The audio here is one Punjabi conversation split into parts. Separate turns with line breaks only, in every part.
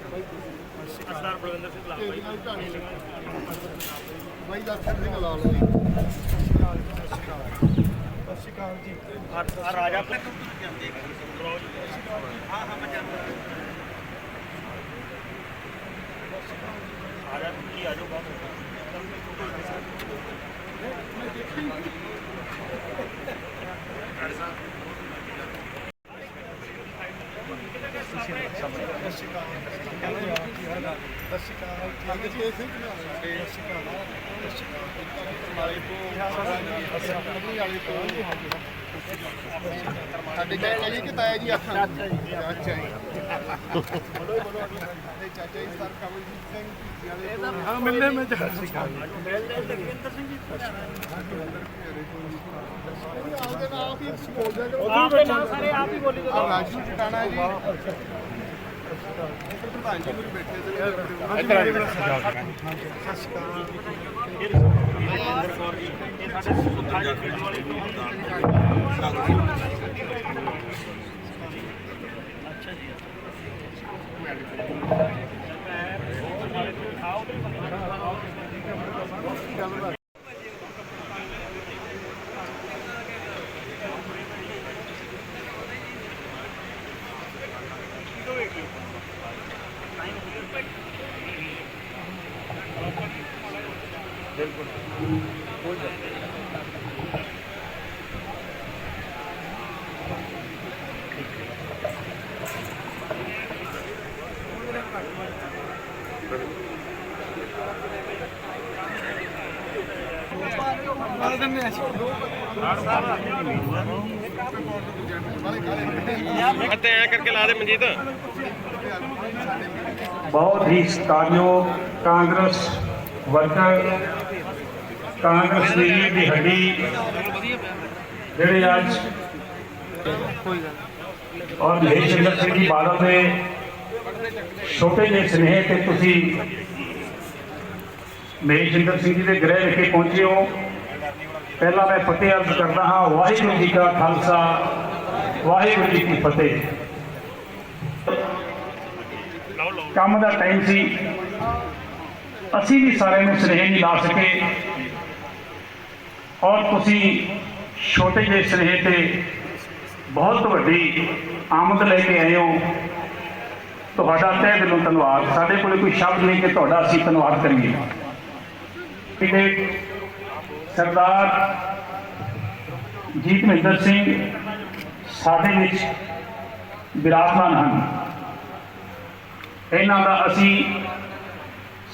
ਸਰਦਾਰ ਬਲਵਿੰਦਰ ਸਿੰਘ ਲਾਲ ਬਾਈ
ਬਾਈ ਦਾ ਸਿੰਘ ਲਾਲ ਬਾਈ ਸਤਿ ਸ਼੍ਰੀ ਅਕਾਲ ਜੀ। ਸਤਿ ਸ਼੍ਰੀ ਅਕਾਲ ਸਤਿ ਸ਼੍ਰੀ ਅਕਾਲ ਜੀ
ਆ ਆ ਆ ਜਾ ਕੀ ਆ ਜਾਓ ਬਾਹਰ
ਸਤਿ ਸ਼੍ਰੀ ਅਕਾਲ ਸਤਿ ਸ਼੍ਰੀ ਅਕਾਲ ਕੀ ਹਾਲ ਹੈ ਸਤਿ ਸ਼੍ਰੀ ਅਕਾਲ ਠੀਕ ਹੈ ਜੀ ਸਿੰਘ ਸਤਿ ਸ਼੍ਰੀ ਅਕਾਲ ਸਤਿ ਸ਼੍ਰੀ ਅਕਾਲ ਵਾਲੇ ਤੋਂ ਅਸਲੀ ਵਾਲੇ ਤੋਂ ਸਾਡੇ ਚਾਚਾ ਜੀ ਕਿ ਤਾਇਆ ਜੀ ਆਖਾਂ ਚਾਚਾ ਜੀ ਬੋਲੋ ਬੋਲੋ ਸਾਡੇ ਚਾਚਾ ਜੀ ਸਰ ਕਮਲਜੀਤ ਸਿੰਘ ਵਾਲੇ ਤੋਂ ਹਾਂ ਮਿਲਨੇ ਮੈਂ ਸਤਿ ਸ਼੍ਰੀ ਅਕਾਲ ਆਪਦੇ ਨਾਮ ਹੀ ਬੋਲ ਦਿਆ ਕਰੋ
ਆਪ ਦੇ ਨਾਲ ਸਾਰੇ ਆਪ ਹੀ ਬੋਲੀ
ਆ ਰਾਜੂ ਟਿਕਾਣਾ ਜੀ ਪ੍ਰਧਾਨ ਜੀ ਮੇਰੇ ਬੈਠੇ ਸੀ ਇੱਧਰ ਆ ਜੀ ਸਤਿ ਸ਼੍ਰੀ ਅਕਾਲ
ਇਹ ਰਜਿੰਦਰ ਕੌਰ ਜੀ। ਇਹ ਸਾਡੇ ਸੁੱਖਾ ਜੀ ਪਿੰਡ ਵਾਲੀ ਤੋਂ
ਲਾ ਦੇ ਮਨਜੀਤ?
ਬਹੁਤ ਹੀ ਸਤਿਕਾਰਯੋਗ ਕਾਂਗਰਸ ਵਰਕਰ, ਕਾਂਗਰਸ ਦੀ ਦੀ ਹੱਡੀ, ਜਿਹੜੇ ਅੱਜ ਔਰ ਮਹੇਸ਼ਿੰਦਰ ਸਿੰਘ ਜੀ ਬਾਦਲ ਦੇ ਛੋਟੇ ਜਿਹੇ ਸਨੇਹ ਤੇ ਤੁਸੀਂ ਮਹੇਸ਼ਿੰਦਰ ਸਿੰਘ ਜੀ ਦੇ ਗ੍ਰਹਿ ਵਿਖੇ ਪਹੁੰਚੇ ਹੋ। ਪਹਿਲਾਂ ਮੈਂ ਫਤਿਹ ਅਰਜ਼ ਕਰਦਾ ਹਾਂ ਵਾਹਿਗੁਰੂ ਜੀ ਕਾ ਖਾਲਸਾ, ਵਾਹਿਗੁਰੂ ਜੀ ਕੀ ਫਤਿਹ। ਕੰਮ ਦਾ ਟਾਈਮ ਸੀ। ਅਸੀਂ ਵੀ ਸਾਰਿਆਂ ਨੂੰ ਸੁਨੇਹੇ ਨਹੀਂ ਲਾ ਸਕੇ। ਔਰ ਤੁਸੀਂ ਛੋਟੇ ਜਿਹੇ ਸੁਨੇਹੇ ਤੇ ਬਹੁਤ ਵੱਡੀ ਆਮਦ ਲੈ ਕੇ ਆਏ ਹੋ। ਤੁਹਾਡਾ ਤਹਿ ਦਿਲੋਂ ਧੰਨਵਾਦ। ਸਾਡੇ ਕੋਲ ਕੋਈ ਸ਼ਬਦ ਨਹੀਂ ਕਿ ਤੁਹਾਡਾ ਅਸੀਂ ਧੰਨਵਾਦ ਕਰੀਏ। ਜਿਹੜੇ ਸਰਦਾਰ ਜੀਤ ਮਹਿੰਦਰ ਸਿੰਘ ਸਾਡੇ ਵਿੱਚ ਵਿਰਾਜਮਾਨ ਹਨ। ਇਹਨਾਂ ਦਾ ਅਸੀਂ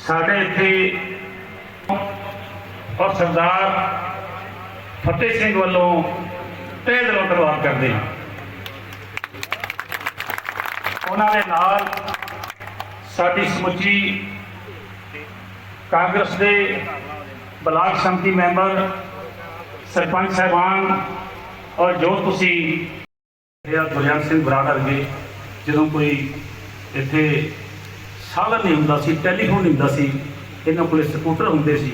ਸਾਡੇ ਇੱਥੇ ਔਰ ਸਰਦਾਰ ਫਤਿਹ ਸਿੰਘ ਵੱਲੋਂ ਤਹਿ ਦਿਲੋਂ ਧੰਨਵਾਦ ਕਰਦੇ ਹਾਂ। ਉਹਨਾਂ ਦੇ ਨਾਲ ਸਾਡੀ ਸਮੁੱਚੀ ਕਾਂਗਰਸ ਦੇ ਬਲਾਕ ਸੰਮਤੀ ਮੈਂਬਰ ਸਰਪੰਚ ਸਾਹਿਬਾਨ ਔਰ ਜੋ ਤੁਸੀਂ ਇਹ ਗੁਰਜੰਟ ਸਿੰਘ ਬਰਾੜ ਵਰਗੇ, ਜਦੋਂ ਕੋਈ ਇੱਥੇ ਸਾਧਨ ਨਹੀਂ ਹੁੰਦਾ ਸੀ, ਟੈਲੀਫੋਨ ਨਹੀਂ ਹੁੰਦਾ ਸੀ। ਇਹਨਾਂ ਕੋਲੇ ਸਕੂਟਰ ਹੁੰਦੇ ਸੀ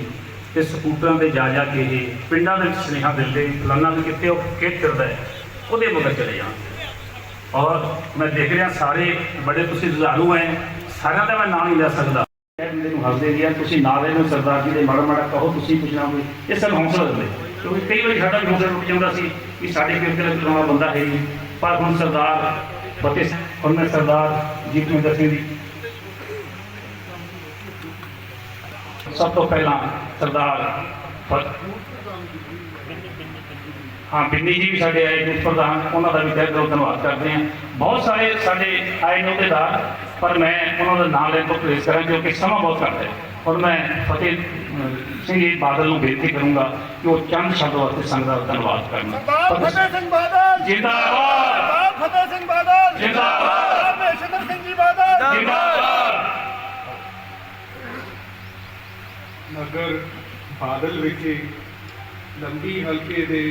ਤੇ ਸਕੂਟਰਾਂ ਤੇ ਜਾ ਜਾ ਕੇ ਇਹ ਪਿੰਡਾਂ ਦੇ ਵਿੱਚ ਸੁਨੇਹਾ ਦਿੰਦੇ, ਫਲਾਨਾ ਵੀ ਕਿੱਥੇ ਉਹ ਖੇਤ ਫਿਰਦਾ ਹੈ, ਉਹਦੇ ਮਗਰ ਚਲੇ ਜਾਣ। ਔਰ ਮੈਂ ਦੇਖ ਰਿਹਾ, ਸਾਰੇ ਬੜੇ ਤੁਸੀਂ ਜੁਝਾਰੂ ਹੈ ਸਾਰਿਆਂ ਦਾ ਮੈਂ ਨਾਂ ਨਹੀਂ ਲੈ ਸਕਦਾ। ਕਹਿੰਦੇ ਹੱਸਦੇ ਗਿਆ ਤੁਸੀਂ ਨਾਲ ਇਹਨੂੰ ਸਰਦਾਰ ਜੀ ਦੇ, ਮਾੜਾ ਮਾੜਾ ਕਹੋ, ਤੁਸੀਂ ਪੁੱਛਣਾ ਹੋਵੇ, ਇਹ ਸਾਨੂੰ ਹੌਸਲਾ ਦਿੰਦੇ। ਕਿਉਂਕਿ ਕਈ ਵਾਰੀ ਸਾਡਾ ਵੀ ਹੌਸਲਾ ਟੁੱਟ ਜਾਂਦਾ ਸੀ ਕਿ ਸਾਡੇ ਕੋਲ ਕਿਹੜਾ ਚਲਾਉਣਾ ਬੰਦਾ ਹੈ ਨਹੀਂ। ਪਰ ਹੁਣ ਸਰਦਾਰ ਫਤਿਹ ਸਿੰਘ ਹੁਣ ਮੈਂ ਸਰਦਾਰ ਜੀਤ ਮਹਿੰਦਰ ਸਿੰਘ ਜੀ ਸਭ ਤੋਂ ਪਹਿਲਾਂ ਸਰਦਾਰ ਫਤ- ਹਾਂ ਬਿੰਨੀ ਜੀ ਵੀ ਸਾਡੇ ਆਏ ਨੇ ਪ੍ਰਧਾਨ ਉਹਨਾਂ ਦਾ ਵੀ ਤਹਿ ਦਿਲੋਂ ਧੰਨਵਾਦ ਕਰਦੇ ਹਾਂ। ਬਹੁਤ ਸਾਰੇ ਸਾਡੇ ਆਏ ਨੇ ਉਹਦੇਦਾਰ ਪਰ ਮੈਂ ਉਹਨਾਂ ਦਾ ਨਾਮ ਲੈਣ ਤੋਂ ਪਰਹੇਜ਼ ਕਰਾਂ ਕਿਉਂਕਿ ਸਮਾਂ ਬਹੁਤ ਘੱਟ ਹੈ। ਹੁਣ ਮੈਂ ਫਤਿਹ ਸਿੰਘ ਜੀ ਬਾਦਲ ਨੂੰ ਬੇਨਤੀ ਕਰੂੰਗਾ ਕਿ ਉਹ ਚੰਦ ਸ਼ਬਦ ਵਾਸਤੇ ਸੰਗਤ ਦਾ ਧੰਨਵਾਦ ਕਰਨ।
ਫਤਿਹ ਸਿੰਘ ਬਾਦਲ!
ਜਿੰਦਾਬਾਦ!
ਫਤਿਹ ਸਿੰਘ ਬਾਦਲ!
ਜਿੰਦਾਬਾਦ!
ਮਹੇਸ਼ਿੰਦਰ ਸਿੰਘ ਜੀ ਬਾਦਲ!
ਜਿੰਦਾਬਾਦ!
ਨਗਰ ਬਾਦਲ ਵਿਖੇ ਲੰਬੀ ਹਲਕੇ ਦੇ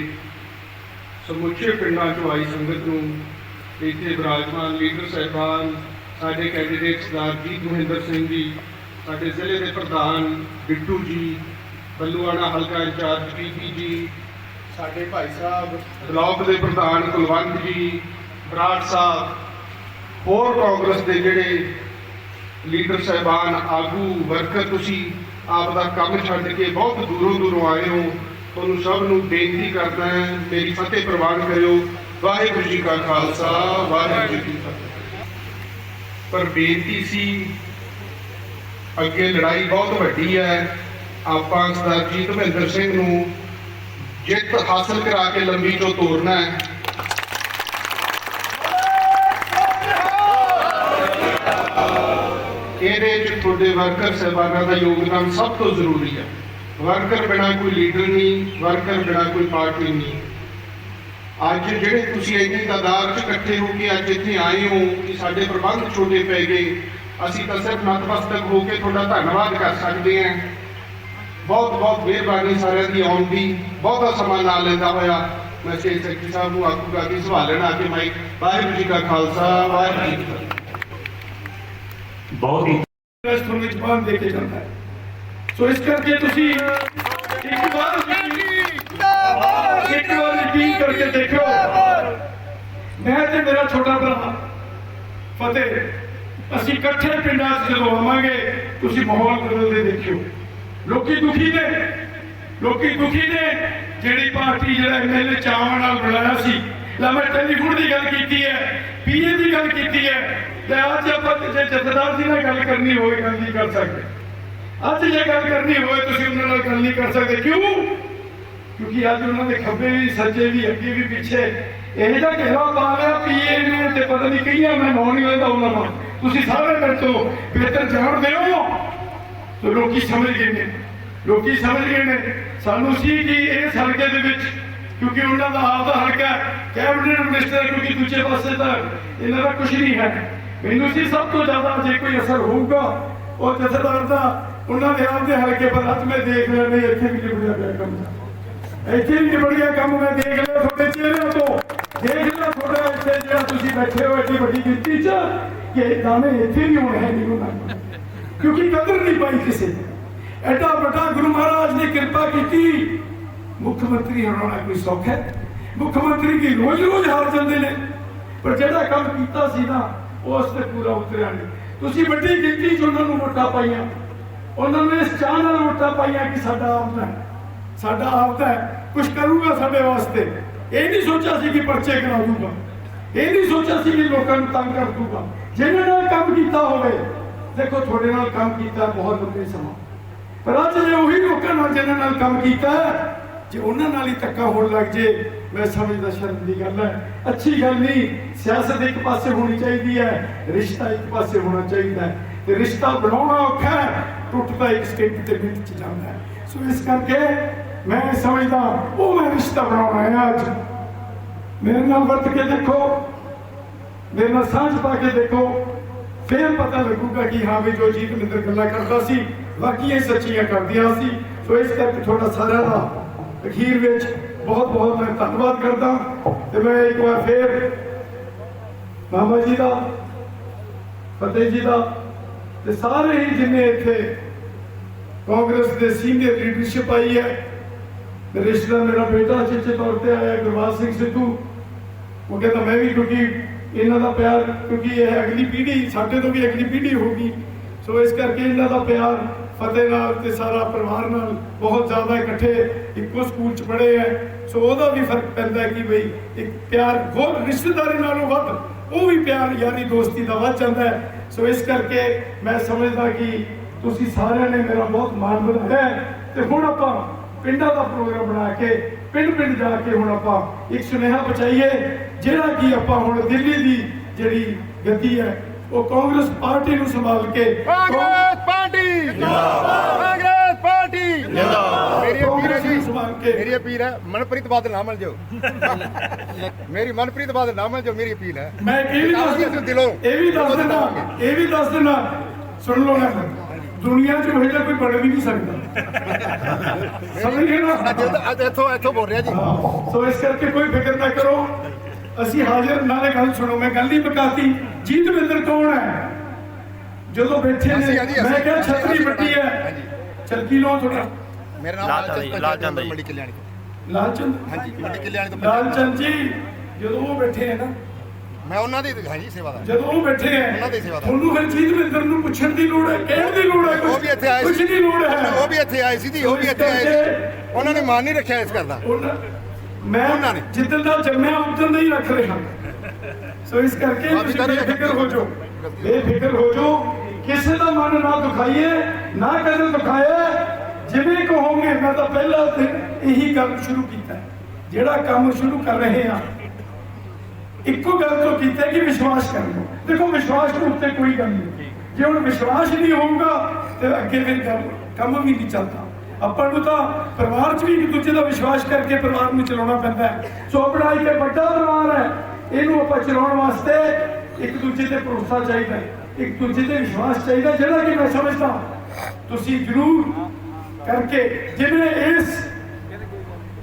ਸਮੁੱਚੇ ਪਿੰਡਾਂ ਚੋਂ ਆਈ ਸੰਗਤ ਨੂੰ ਇੱਥੇ ਵਿਰਾਜਮਾਨ ਲੀਡਰ ਸਾਹਿਬਾਨ, ਸਾਡੇ ਕੈਂਡੀਡੇਟ ਸਰਦਾਰ ਜੀ ਮਹਿੰਦਰ ਸਿੰਘ ਜੀ, ਸਾਡੇ ਜ਼ਿਲ੍ਹੇ ਦੇ ਪ੍ਰਧਾਨ ਬਿੱਟੂ ਜੀ, ਬੱਲੂਆਣਾ ਹਲਕਾ ਇੰਚਾਰਜ ਪੀਪੀ ਜੀ, ਸਾਡੇ ਭਾਈ ਸਾਹਿਬ ਬਲਾਕ ਦੇ ਪ੍ਰਧਾਨ ਕੁਲਵੰਤ ਜੀ, ਬਰਾੜ ਸਾਹਿਬ, ਹੋਰ ਕਾਂਗਰਸ ਦੇ ਜਿਹੜੇ ਲੀਡਰ ਸਾਹਿਬਾਨ, ਆਗੂ, ਵਰਕਰ ਤੁਸੀਂ ਆਪ ਦਾ ਕੰਮ ਛੱਡ ਕੇ ਬਹੁਤ ਦੂਰੋਂ ਦੂਰੋਂ ਆਏ ਹੋ। ਤੁਹਾਨੂੰ ਸਭ ਨੂੰ ਬੇਨਤੀ ਕਰਦਾ ਹਾਂ, ਮੇਰੀ ਫਤਿਹ ਪ੍ਰਵਾਨ ਕਰਿਓ। ਵਾਹਿਗੁਰੂ ਜੀ ਕਾ ਖਾਲਸਾ, ਵਾਹਿਗੁਰੂ ਜੀ ਕੀ ਫਤਿਹ। ਪਰ ਬੇਨਤੀ ਸੀ, ਅੱਗੇ ਲੜਾਈ ਬਹੁਤ ਵੱਡੀ ਹੈ। ਆਪਾਂ ਸਰਦਾਰ ਜੀਤ ਮਹਿੰਦਰ ਸਿੰਘ ਨੂੰ ਜਿੱਤ ਹਾਸਲ ਕਰਾ ਕੇ ਲੰਬੀ ਚੋਂ ਤੋੜਨਾ ਹੈ। ਚ ਵਰਕਰ ਸਹਿਬਾਨਾਂ ਦਾ ਯੋਗਦਾਨ ਸਭ ਤੋਂ ਜ਼ਰੂਰੀ ਹੈ। ਵਰਕਰ ਬਿਨਾ ਕੋਈ ਲੀਡਰ ਨਹੀਂ ਵਰਕਰ ਬਿਨਾ ਕੋਈ ਪਾਰਟੀ ਨਹੀਂ। ਅੱਜ ਜਿਹੜੇ ਤੁਸੀਂ ਇੰਨੀ ਤਾਦਾਦ ਚ ਇਕੱਠੇ ਹੋ ਕੇ ਅੱਜ ਇੱਥੇ ਆਏ ਹੋ ਕਿ ਸਾਡੇ ਪ੍ਰਬੰਧ ਛੋਟੇ ਪੈ ਗਏ, ਅਸੀਂ ਤਾਂ ਸਿਰਫ ਨਤਮਸਤਕ ਹੋ ਕੇ ਤੁਹਾਡਾ ਧੰਨਵਾਦ ਕਰ ਸਕਦੇ ਹਾਂ। ਬਹੁਤ ਬਹੁਤ ਮਿਹਰਬਾਨੀ ਸਾਰਿਆਂ ਦੀ ਆਉਣ ਦੀ, ਬਹੁਤਾ ਸਮਾਂ ਨਾ ਲੈਂਦਾ ਹੋਇਆ। ਮੈਂ ਸਟੇਟ ਸੈਕਟਰੀ ਸਾਹਿਬ ਨੂੰ ਆਖੂਗਾ ਕਿ ਸਵਾਲ ਲੈਣਾ ਕਿ ਮਾਈਕ ਵਾਹਿਗੁਰੂ ਜੀ ਕਾ ਖਾਲਸਾ, ਵਾਹਿਗੁਰੂ ਜੀ ਕੀ ਫਤਿਹ।
ਬਹੁਤ
ਰਸਤੋਂ ਵਿੱਚ ਬਾਂਧ ਦੇ ਕੇ ਜਾਂਦਾ ਹੈ। ਸੋ ਇਸ ਕਰਕੇ ਤੁਸੀਂ ਇੱਕ ਵਾਰ ਇੱਕ ਵਾਰ ਯਕੀਨ ਕਰਕੇ ਦੇਖੋ ਮੈਂ ਤੇ ਮੇਰਾ ਛੋਟਾ ਭਰਾ ਫਤਿਹ ਅਸੀਂ ਇਕੱਠੇ ਪਿੰਡਾਂ 'ਚ ਜਦੋਂ ਆਵਾਂਗੇ ਤੁਸੀਂ ਮਾਹੌਲ ਬਦਲਦੇ ਦੇਖਿਓ। ਲੋਕੀ ਦੁਖੀ ਨੇ। ਲੋਕੀ ਦੁਖੀ ਨੇ। ਜਿਹੜੀ ਪਾਰਟੀ ਜਿਹੜਾ ਐਮਐਲਏ ਚਾਵਾਂ ਨਾਲ ਬੁਲਾਇਆ ਸੀ ਲੈ ਮੈਂ ਟੈਲੀਫੋਨ ਦੀ ਗੱਲ ਕੀਤੀ ਹੈ ਪੀਏ ਦੀ ਗੱਲ ਕੀਤੀ ਹੈ ਤੇ ਅੱਜ ਆਪਾਂ ਜੇ ਜਥੇਦਾਰ ਜੀ ਨਾਲ ਗੱਲ ਕਰਨੀ ਹੋਵੇ, ਗੱਲ ਨਹੀਂ ਕਰ ਸਕਦੇ। ਅੱਜ ਜੇ ਗੱਲ ਕਰਨੀ ਹੋਵੇ, ਤੁਸੀਂ ਉਹਨਾਂ ਨਾਲ ਗੱਲ ਨਹੀਂ ਕਰ ਸਕਦੇ। ਕਿਉਂ? ਕਿਉਂਕਿ ਅੱਜ ਉਹਨਾਂ ਦੇ ਖੱਬੇ ਵੀ, ਸੱਜੇ ਵੀ, ਅੱਗੇ ਵੀ ਪਿੱਛੇ ਇਹ ਜਿਹਾ ਘੇਰਾ ਪਾ ਲਿਆ, ਪੀਏ ਨੇ ਤੇ ਪਤਾ ਨਹੀਂ ਕਈਆਂ ਮੈਂ ਨੌਂ ਨਹੀਂ ਲੈਂਦਾ ਉਹਨਾਂ ਨਾਲ। ਤੁਸੀਂ ਸਾਰੇ ਮੇਰੇ ਤੋਂ ਬਿਹਤਰ ਜਾਣਦੇ ਹੋ। ਤੇ ਲੋਕੀ ਸਮਝ ਗਏ ਨੇ। ਲੋਕੀ ਸਮਝ ਗਏ ਨੇ। ਸਾਨੂੰ ਸੀ ਕਿ ਇਸ ਹਲਕੇ ਦੇ ਵਿੱਚ, ਕਿਉਂਕਿ ਉਹਨਾਂ ਦਾ ਆਪ ਦਾ ਹਲਕਾ ਕੈਬਨਿਟ ਮਿਨਿਸਟਰ ਕਿਉਂਕਿ ਦੂਜੇ ਪਾਸੇ ਤਾਂ ਇਹਨਾਂ ਦਾ ਕੁਝ ਨਹੀਂ ਹੈ। ਮੈਨੂੰ ਸੀ ਸਭ ਤੋਂ ਜ਼ਿਆਦਾ ਜੇ ਕੋਈ ਅਸਰ ਹੋਊਗਾ, ਉਹ ਜਥੇਦਾਰ ਦਾ, ਉਹਨਾਂ ਦੇ ਆਪ ਦੇ ਹਲਕੇ ਪਰ ਅੱਜ ਮੈਂ ਦੇਖ ਲਿਆ ਨਹੀਂ, ਇੱਥੇ ਵੀ ਨਿਬੜਿਆ ਪਿਆ ਕੰਮ। ਇੱਥੇ ਵੀ ਨਿਬੜਿਆ ਕੰਮ, ਮੈਂ ਦੇਖ ਲਿਆ ਤੁਹਾਡੇ ਚਿਹਰਿਆਂ ਤੋਂ। ਦੇਖ ਲਿਆ ਤੁਹਾਡਾ ਇੱਥੇ ਜਿਹੜਾ ਤੁਸੀਂ ਬੈਠੇ ਹੋ ਐਡੀ ਵੱਡੀ ਗਿਣਤੀ 'ਚ, ਕਿ ਦਾਣੇ ਇੱਥੇ ਵੀ ਹੋਣੇ ਹੈ ਨਹੀਂ ਉਹਨਾਂ ਕਿਉਂਕਿ ਕਦਰ ਨਹੀਂ ਪਾਈ ਕਿਸੇ ਨੇ। ਐਡਾ ਵੱਡਾ ਗੁਰੂ ਮਹਾਰਾਜ ਨੇ ਕਿਰਪਾ ਕੀਤੀ। ਮੁੱਖ ਮੰਤਰੀ ਹੋਣਾ ਕੋਈ ਸੌਖ ਹੈ। ਮੁੱਖ ਮੰਤਰੀ ਕੀ ਰੋਜ਼ ਰੋਜ਼ ਹਾਰ ਜਾਂਦੇ ਨੇ। ਪਰ ਜਿਹੜਾ ਕੰਮ ਕੀਤਾ ਸੀ ਨਾ ਉਸ ਤੇ ਪੂਰਾ ਉਤਰਿਆ ਨਹੀਂ। ਤੁਸੀਂ ਵੱਡੀ ਗਿਣਤੀ 'ਚ ਉਹਨਾਂ ਨੂੰ ਵੋਟਾਂ ਪਾਈਆਂ। ਉਹਨਾਂ ਨੇ ਇਸ ਚਾਹ ਨਾਲ ਵੋਟਾਂ ਪਾਈਆਂ ਕਿ ਸਾਡਾ ਆਪਦਾ ਹੈ। ਸਾਡਾ ਆਪਦਾ ਹੈ। ਕੁਝ ਕਰੂਗਾ ਸਾਡੇ ਵਾਸਤੇ। ਇਹ ਨਹੀਂ ਸੋਚਿਆ ਸੀ ਕਿ ਪਰਚੇ ਕਰਾ ਦੂਗਾ। ਇਹ ਨਹੀਂ ਸੋਚਿਆ ਸੀ ਕਿ ਲੋਕਾਂ ਨੂੰ ਤੰਗ ਕਰ ਦੂਗਾ। ਜਿਹਨਾਂ ਨਾਲ ਕੰਮ ਕੀਤਾ ਹੋਵੇ ਦੇਖੋ ਤੁਹਾਡੇ ਨਾਲ ਕੰਮ ਕੀਤਾ ਬਹੁਤ ਲੰਬੇ ਸਮਾਂ। ਪਰ ਅੱਜ ਜੇ ਉਹੀ ਲੋਕਾਂ ਨਾਲ ਜਿਹਨਾਂ ਨਾਲ ਕੰਮ ਕੀਤਾ ਹੈ, ਜੇ ਉਹਨਾਂ ਨਾਲ ਹੀ ਧੱਕਾ ਹੋਣ ਲੱਗ ਜੇ, ਮੈਂ ਸਮਝਦਾ ਸ਼ਰਮ ਦੀ ਗੱਲ ਹੈ। ਅੱਛੀ ਗੱਲ ਨਹੀਂ, ਸਿਆਸਤ ਇੱਕ ਪਾਸੇ ਹੋਣੀ ਚਾਹੀਦੀ ਹੈ, ਰਿਸ਼ਤਾ ਇੱਕ ਪਾਸੇ ਹੋਣਾ ਚਾਹੀਦਾ ਹੈ। ਤੇ ਰਿਸ਼ਤਾ ਬਣਾਉਣਾ ਔਖਾ ਹੈ, ਟੁੱਟਦਾ ਇੱਕ ਸਕਿੰਟ ਤੇ ਮਿੰਟ ਜਾਂਦਾ ਹੈ। ਸੋ ਇਸ ਕਰਕੇ ਮੈਂ ਸਮਝਦਾ, ਉਹ ਮੈਂ ਰਿਸ਼ਤਾ ਬਣਾਉਣਾ ਹੈ ਅੱਜ। ਮੇਰੇ ਨਾਲ ਵਰਤ ਕੇ ਦੇਖੋ, ਮੇਰੇ ਨਾਲ ਸਾਂਝ ਪਾ ਕੇ ਦੇਖੋ। ਫਿਰ ਪਤਾ ਲੱਗੂਗਾ ਕਿ ਹਾਂ ਵੀ ਜੋ ਜੀਤ ਮਿੰਦਰ ਗੱਲਾਂ ਕਰਦਾ ਸੀ ਵਾਕਈ ਸੱਚੀਆਂ ਕਰਦੀਆਂ ਸੀ। ਸੋ ਇਸ ਕਰਕੇ ਤੁਹਾਡਾ ਸਾਰਿਆਂ ਦਾ ਅਖੀਰ ਵਿੱਚ ਬਹੁਤ ਬਹੁਤ ਮੈਂ ਧੰਨਵਾਦ ਕਰਦਾ ਤੇ ਮੈਂ ਇੱਕ ਵਾਰ ਫਿਰ ਮਾਮਾ ਜੀ ਦਾ, ਫਤਿਹ ਜੀ ਦਾ ਤੇ ਸਾਰੇ ਹੀ ਜਿੰਨੇ ਇੱਥੇ ਕਾਂਗਰਸ ਦੇ ਸੀਨੀਅਰ ਲੀਡਰਸ਼ਿਪ ਆਈ ਹੈ, ਮੇਰੇ ਰਿਸ਼ਤੇਦਾਰ, ਮੇਰਾ ਬੇਟਾ ਚੇਚੇ ਤੌਰ ਤੇ ਆਇਆ, ਗੁਰਬਾਜ ਸਿੰਘ ਸਿੱਧੂ। ਉਹ ਕਹਿੰਦਾ, ਮੈਂ ਵੀ ਕਿਉਂਕਿ ਇਹਨਾਂ ਦਾ ਪਿਆਰ, ਕਿਉਂਕਿ ਇਹ ਅਗਲੀ ਪੀੜ੍ਹੀ, ਸਾਡੇ ਤੋਂ ਵੀ ਅਗਲੀ ਪੀੜ੍ਹੀ ਹੋਗੀ ਸੋ ਇਸ ਕਰਕੇ ਇਹਨਾਂ ਦਾ ਪਿਆਰ ਫਤਿਹ ਨਾਲ ਤੇ ਸਾਰਾ ਪਰਿਵਾਰ ਨਾਲ ਬਹੁਤ ਜ਼ਿਆਦਾ ਇਕੱਠੇ ਇੱਕੋ ਸਕੂਲ ਚ ਪੜ੍ਹੇ ਹੈ ਸੋ ਉਹਦਾ ਵੀ ਫ਼ਰਕ ਪੈਂਦਾ ਕਿ ਬਈ ਇੱਕ ਪਿਆਰ ਹੋਰ ਰਿਸ਼ਤੇਦਾਰੀ ਨਾਲੋਂ ਵੱਧ, ਉਹ ਵੀ ਪਿਆਰ ਯਾਨੀ ਦੋਸਤੀ ਦਾ ਵੱਧ ਜਾਂਦਾ ਹੈ। ਸੋ ਇਸ ਕਰਕੇ ਮੈਂ ਸਮਝਦਾ ਕਿ ਤੁਸੀਂ ਸਾਰਿਆਂ ਨੇ ਮੇਰਾ ਬਹੁਤ ਮਾਣ ਵਧਾਇਆ ਹੈ। ਤੇ ਹੁਣ ਆਪਾਂ ਪਿੰਡਾਂ ਦਾ ਪ੍ਰੋਗਰਾਮ ਬਣਾ ਕੇ ਪਿੰਡ ਪਿੰਡ ਜਾ ਕੇ ਹੁਣ ਆਪਾਂ ਇੱਕ ਸੁਨੇਹਾ ਪਹੁੰਚਾਈਏ, ਜਿਹੜਾ ਕਿ ਆਪਾਂ ਹੁਣ ਦਿੱਲੀ ਦੀ ਜਿਹੜੀ ਗਤੀ ਹੈ, ਉਹ ਕਾਂਗਰਸ ਪਾਰਟੀ ਨੂੰ ਸੰਭਾਲ ਕੇ
ਜਿੰਦਾਬਾਦ ਕਾਂਗਰਸ ਪਾਰਟੀ। ਜਿੰਦਾਬਾਦ।
ਮੇਰੀ ਅਪੀਲ ਹੈ ਜੀ ਮੇਰੀ ਅਪੀਲ ਮਨਪ੍ਰੀਤ ਬਾਦਲ ਨਾ ਮਿਲ ਜਾਓ। ਮੇਰੀ ਮਨਪ੍ਰੀਤ ਬਾਦਲ ਨਾ ਮਿਲ ਜਾਓ ਮੇਰੀ ਅਪੀਲ ਹੈ।
ਮੈਂ ਇਹ ਵੀ ਦੱਸ
ਅਸੀਂ ਦਿਲੋਂ-
ਇਹ ਵੀ ਦੱਸ ਦਿੰਦਾ। ਇਹ ਵੀ ਦੱਸ ਦਿੰਦਾ ਸੁਣ ਲਓ ਨਾ। ਦੁਨੀਆ 'ਚ ਜਿਹਾ ਕੋਈ ਬਣ ਵੀ ਨਹੀਂ ਸਕਦਾ। ਸਮਝ ਗਏ ਨਾ?
ਅੱਜ ਇੱਥੋਂ ਇੱਥੋਂ ਬੋਲ ਰਿਹਾ ਜੀ।
ਸੋ ਇਸ ਕਰਕੇ ਕੋਈ ਫਿਕਰ ਨਾ ਕਰੋ। ਅਸੀਂ ਹਾਜ਼ਰ ਨਾਲੇ ਗੱਲ ਸੁਣੋ ਮੈਂ ਗੱਲ ਹੀ ਬਕਾਤੀ ਜੀਤਵਿੰਦਰ ਕੌਣ ਹੈ? ਜਦੋਂ ਬੈਠੇ ਨੇ ਮੈਂ ਕਿਹਾ ਛਤਰੀ ਵੱਡੀ ਹੈ।
ਹਾਂਜੀ।
ਚਲਕੀ ਲੋ ਤੁਹਾਡਾ
ਮੇਰਾ ਨਾਮ
ਲਾਲ ਚੰਦ
ਲਾਲ
ਜੀ,
ਚੰਦ
ਲਾਲ ਚੰਦ ਜੀ।
ਮੰਡੀ ਕਲਿਆਣੀ ਤੋਂ।
ਲਾਲਚੰਦ?
ਹਾਂਜੀ ਮੰਡੀ ਕਲਿਆਣੀ ਤੋਂ
ਲਾਲ ਚੰਦ ਜੀ ਜਦੋਂ ਉਹ ਬੈਠੇ ਹੈ ਨਾ।
ਮੈਂ ਉਹਨਾਂ ਦੀ ਹਾਂ ਜੀ ਸੇਵਾਦਾਰ
ਜਦੋਂ ਉਹ ਬੈਠੇ ਹੈ
ਉਹਨਾਂ ਦੇ ਸੇਵਾਦਾਰ।
ਤੁਹਾਨੂੰ ਫਿਰ ਜੀਤਵਿੰਦਰ ਨੂੰ ਪੁੱਛਣ ਦੀ ਲੋੜ ਹੈ ਕਹਿਣ ਦੀ ਲੋੜ ਹੈ
ਉਹ ਵੀ ਇੱਥੇ ਆਏ
ਕੁਝ ਦੀ ਲੋੜ ਹੈ।
ਉਹ ਵੀ ਇੱਥੇ ਆਏ ਸੀ ਜੀ ਉਹ ਵੀ ਇੱਥੇ ਆਏ ਸੀ। ਉਹਨਾਂ ਨੇ ਮਾਨ ਨਹੀਂ ਰੱਖਿਆ ਇਸ ਕਰਦਾ
ਮੈਂ
ਉਹਨਾਂ ਨੇ।
ਜਿੱਦਣ ਦਾ ਜੰਮਿਆ ਉਦੋਂ ਦਾ ਹੀ ਰੱਖ ਰਿਹਾ। ਸੋ ਇਸ ਕਰਕੇ ਤੁਸੀਂ ਬੇਫਿਕਰ ਹੋ ਜਾਓ। ਬੇਫਿਕਰ ਹੋ ਜਾਓ। ਕਿਸੇ ਦਾ ਮਨ ਨਾ ਦੁਖਾਈਏ, ਨਾ ਕਦੇ ਦੁਖਾਏ। ਜਿਵੇਂ ਕਹੋਗੇ ਮੈਂ ਤਾਂ ਪਹਿਲਾਂ ਦਿਨ ਇਹੀ ਕੰਮ ਸ਼ੁਰੂ ਕੀਤਾ। ਜਿਹੜਾ ਕੰਮ ਸ਼ੁਰੂ ਕਰ ਰਹੇ ਹਾਂ, ਇੱਕੋ ਗੱਲ ਤੋਂ ਕੀਤਾ ਕਿ ਵਿਸ਼ਵਾਸ ਕਰ ਲਓ। ਦੇਖੋ, ਵਿਸ਼ਵਾਸ ਦੇ ਉੱਤੇ ਕੋਈ ਗੱਲ ਨਹੀਂ। ਜੇ ਹੁਣ ਵਿਸ਼ਵਾਸ ਨਹੀਂ ਹੋਊਗਾ, ਤੇ ਅੱਗੇ ਫਿਰ ਕੰਮ ਕੰਮ ਵੀ ਨਹੀਂ ਚੱਲਦਾ। ਆਪਾਂ ਨੂੰ ਤਾਂ ਪਰਿਵਾਰ 'ਚ ਵੀ ਇੱਕ ਦੂਜੇ ਦਾ ਵਿਸ਼ਵਾਸ ਕਰਕੇ ਪਰਿਵਾਰ ਨੂੰ ਚਲਾਉਣਾ ਪੈਂਦਾ ਹੈ। ਸੋ ਆਪਣਾ ਇੱਕ ਵੱਡਾ ਪਰਿਵਾਰ ਹੈ। ਇਹਨੂੰ ਆਪਾਂ ਚਲਾਉਣ ਵਾਸਤੇ ਇੱਕ ਦੂਜੇ ਤੇ ਭਰੋਸਾ ਚਾਹੀਦਾ ਹੈ। ਇੱਕ ਦੂਜੇ ਤੇ ਵਿਸ਼ਵਾਸ ਚਾਹੀਦਾ ਜਿਹੜਾ ਕਿ ਮੈਂ ਸਮਝਦਾ ਤੁਸੀਂ ਜ਼ਰੂਰ ਕਰਕੇ ਜਿਵੇਂ ਇਸ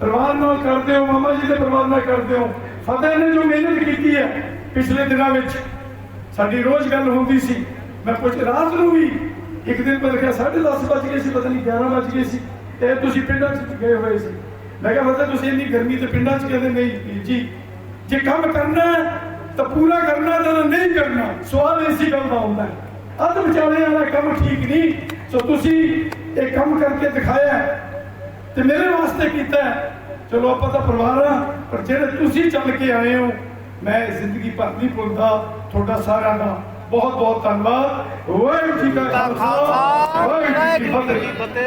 ਪਰਿਵਾਰ ਨਾਲ ਕਰਦੇ ਹੋ, ਮਾਮਾ ਜੀ ਦੇ ਪਰਿਵਾਰ ਨਾਲ ਕਰਦੇ ਹੋ, ਫਤਿਹ ਨੇ ਜੋ ਮਿਹਨਤ ਕੀਤੀ ਹੈ ਪਿਛਲੇ ਦਿਨਾਂ ਵਿੱਚ, ਸਾਡੀ ਰੋਜ਼ ਗੱਲ ਹੁੰਦੀ ਸੀ, ਮੈਂ ਪੁੱਛ ਰਾਤ ਨੂੰ ਵੀ ਇੱਕ ਦਿਨ ਮੈਂ ਕਿਹਾ 10:30 ਵੱਜ ਗਏ ਸੀ, ਪਤਾ ਨਹੀਂ 11 ਵੱਜ ਗਏ ਸੀ, ਤੇ ਤੁਸੀਂ ਪਿੰਡਾਂ 'ਚ ਗਏ ਹੋਏ ਸੀ। ਮੈਂ ਕਿਹਾ, ਫਤਿਹ, ਤੁਸੀਂ ਇੰਨੀ ਗਰਮੀ ਤੇ ਪਿੰਡਾਂ 'ਚ ਕਹਿੰਦੇ ਨਹੀਂ ਜੀ, ਜੇ ਕੰਮ ਕਰਨਾ ਤਾਂ ਪੂਰਾ ਕਰਨਾ ਤਾਂ ਨਹੀਂ ਕਰਨਾ। ਸਵਾਲ ਇਸੇ ਗੱਲ ਦਾ ਹੁੰਦਾ ਹੈ। ਅੱਧ ਵਿਚਾਲੇ ਵਾਲਾ ਕੰਮ ਠੀਕ ਨਹੀਂ। ਸੋ ਤੁਸੀਂ ਇਹ ਕੰਮ ਕਰਕੇ ਦਿਖਾਇਆ ਤੇ ਮੇਰੇ ਵਾਸਤੇ ਕੀਤਾ ਚਲੋ ਆਪਾਂ ਤਾਂ ਪਰਿਵਾਰ ਆ ਪਰ ਜਿਹੜੇ ਤੁਸੀਂ ਚੱਲ ਕੇ ਆਏ ਹੋ, ਮੈਂ ਜ਼ਿੰਦਗੀ ਭਰ ਨਹੀਂ ਭੁੱਲਦਾ। ਤੁਹਾਡਾ ਸਾਰਿਆਂ ਦਾ ਬਹੁਤ ਬਹੁਤ ਧੰਨਵਾਦ। ਵਾਹਿਗੁਰੂ ਜੀ ਕਾ ਖਾਲਸਾ, ਵਾਹਿਗੁਰੂ ਜੀ ਕੀ ਫਤਿਹ।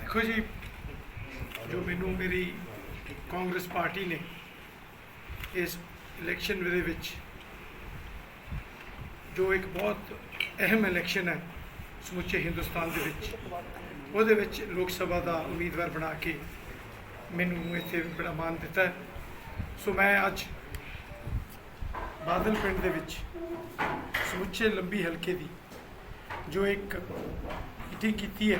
ਦੇਖੋ ਜੀ, ਜੋ ਮੈਨੂੰ ਮੇਰੀ ਕਾਂਗਰਸ ਪਾਰਟੀ ਨੇ ਇਸ ਇਲੈਕਸ਼ਨ ਦੇ ਵਿੱਚ, ਜੋ ਇੱਕ ਬਹੁਤ ਅਹਿਮ ਇਲੈਕਸ਼ਨ ਹੈ ਸਮੁੱਚੇ ਹਿੰਦੁਸਤਾਨ ਦੇ ਵਿੱਚ, ਉਹਦੇ ਵਿੱਚ ਲੋਕ ਸਭਾ ਦਾ ਉਮੀਦਵਾਰ ਬਣਾ ਕੇ ਮੈਨੂੰ ਇੱਥੇ ਬੜਾ ਮਾਣ ਦਿੱਤਾ ਸੋ ਮੈਂ ਅੱਜ ਬਾਦਲ ਪਿੰਡ ਦੇ ਵਿੱਚ ਸਮੁੱਚੇ ਲੰਬੀ ਹਲਕੇ ਦੀ ਜੋ ਇੱਕ ਮੀਟਿੰਗ ਕੀਤੀ ਹੈ,